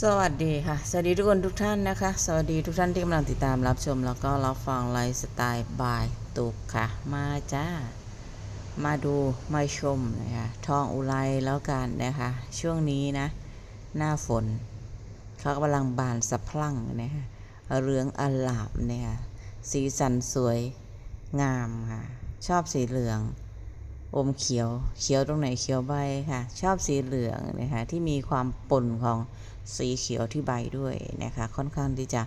สวัสดีค่ะ สวัสดีทุกคนทุกท่านนะคะ สวัสดีทุกท่านที่กำลังติดตามรับชม แล้วก็รับฟังไลฟ์สไตล์บายตุกค่ะ มาจ้า มาดูมาชมนะคะทองอุไรแล้วกันนะคะ ช่วงนี้นะ หน้าฝนเขากำลังบานสะพรั่งนะคะเรืองอลามเนี่ยสีสันสวยงามค่ะ ชอบสีเหลือง อมเขียว เขียวตรงไหนเขียวใบค่ะ ชอบสีเหลืองนะคะที่มีความปนของสีเขียวที่ใบด้วยนะคะ ค่อนข้างที่จะ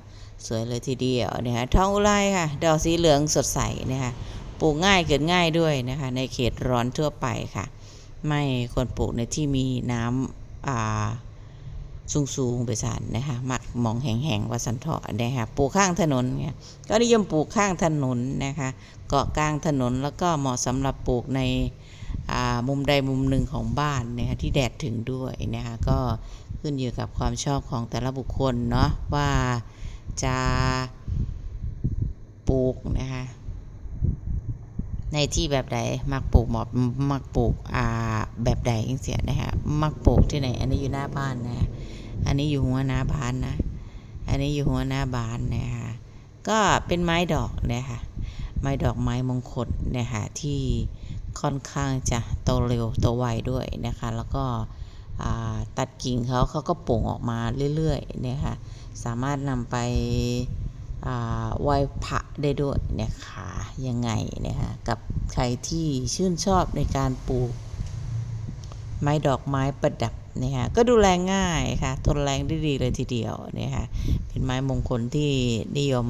สวยเลยทีเดียวนะคะทองอุไรค่ะ ดอกสีเหลืองสดใสนะคะปลูกง่ายเกิดง่ายด้วยนะคะ ในเขตร้อนทั่วไปค่ะ ไม่ควรปลูกในที่มีน้ำอ่า สูงสูงไปสานนะคะมักมองแห้งๆว่าสันเถาะนะคะปลูกข้างถนนเนี่ยก็นิยมปลูกข้างถนนนะคะเกาะกลางถนนแล้วก็เหมาะสำหรับปลูกในมุมใดมุมหนึ่งของบ้านนะคะที่แดดถึงด้วยนะคะก็ขึ้นอยู่กับความชอบของแต่ละบุคคลเนาะว่าจะปลูกนะคะ ในที่แบบใดมักปลูกหมาะมักปลูกอ่าแบบใดจังเสียนะคะมักปลูกที่ไหน อันนี้อยู่หน้าบ้านนะคะอันนี้อยู่หัวหน้าบ้านนะ อันนี้อยู่หัวหน้าบ้านนะคะก็เป็นไม้ดอกนะคะไม้ดอกไม้มงคลนะคะที่ค่อนข้างจะโตเร็วโตไวด้วยนะคะ แล้วก็ตัดกิ่งเขาเขาก็ป่งออกมาเรื่อยๆนะคะสามารถนำไป อ่าไหว้พระได้ด้วยนะคะยังไงนะคะกับใครที่ชื่นชอบในการปลูก ไม้ดอกไม้ประดับนะคะก็ดูแลง่ายค่ะทนแรงได้ดีเลยทีเดียวนะคะเป็นไม้มงคลที่นิยม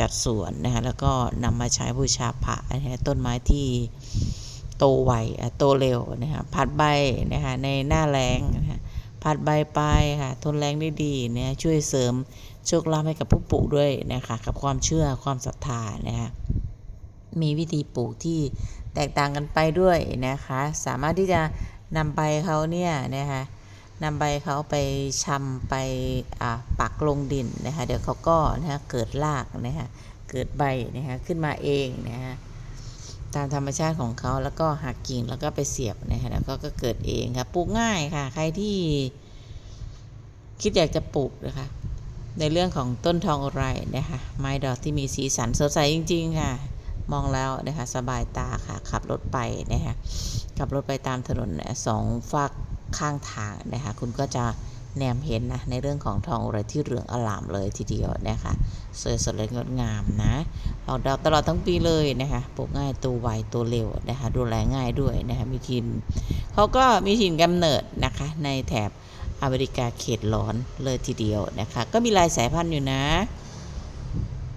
จัดสวนนะคะแล้วก็นำมาใช้บูชาพระนะคะต้นไม้ที่โตไวโตเร็วนะคะผัดใบนะคะในหน้าแล้งนะคะ ผัดใบไปค่ะทนแรงได้ดีเนี่ยช่วยเสริมโชคลาภให้กับผู้ปลูกด้วยนะคะกับความเชื่อความศรัทธานะคะมีวิธีปลูกที่แตกต่างกันไปด้วยนะคะ สามารถที่จะนำใบเขาเนี่ยนะคะนำใบเขาไปชำไปปักลงดินนะคะเดี๋ยวเขาก็นะคะเกิดรากนะคะเกิดใบนะคะขึ้นมาเองนะคะ ตามธรรมชาติของเขาแล้วก็หักกิ่งแล้วก็ไปเสียบนะคะแล้วก็ก็เกิดเองค่ะปลูกง่ายค่ะ ใครที่คิดอยากจะปลูกนะคะ ในเรื่องของต้นทองอไรนะคะไม้ดอกที่มีสีสันสดใสจริง ๆ ค่ะ มองแล้วนะคะสบายตาค่ะ ขับรถไปนะคะขับรถไปตามถนนสองฝากข้างทางนะคะคุณก็จะ แนมเห็นนะในเรื่องของทองอุไรที่เหลืองอลามเลยทีเดียวนะคะสวยสดงดงามนะออกดอกตลอดทั้งปีเลยนะคะปลูกง่ายตัวไวตัวเร็วนะคะดูแลง่ายด้วยนะคะมีทินเขาก็มีถิ่นกำเนิดนะคะในแถบอเมริกาเขตร้อนเลยทีเดียวนะคะก็มีลายสายพันธุ์อยู่นะ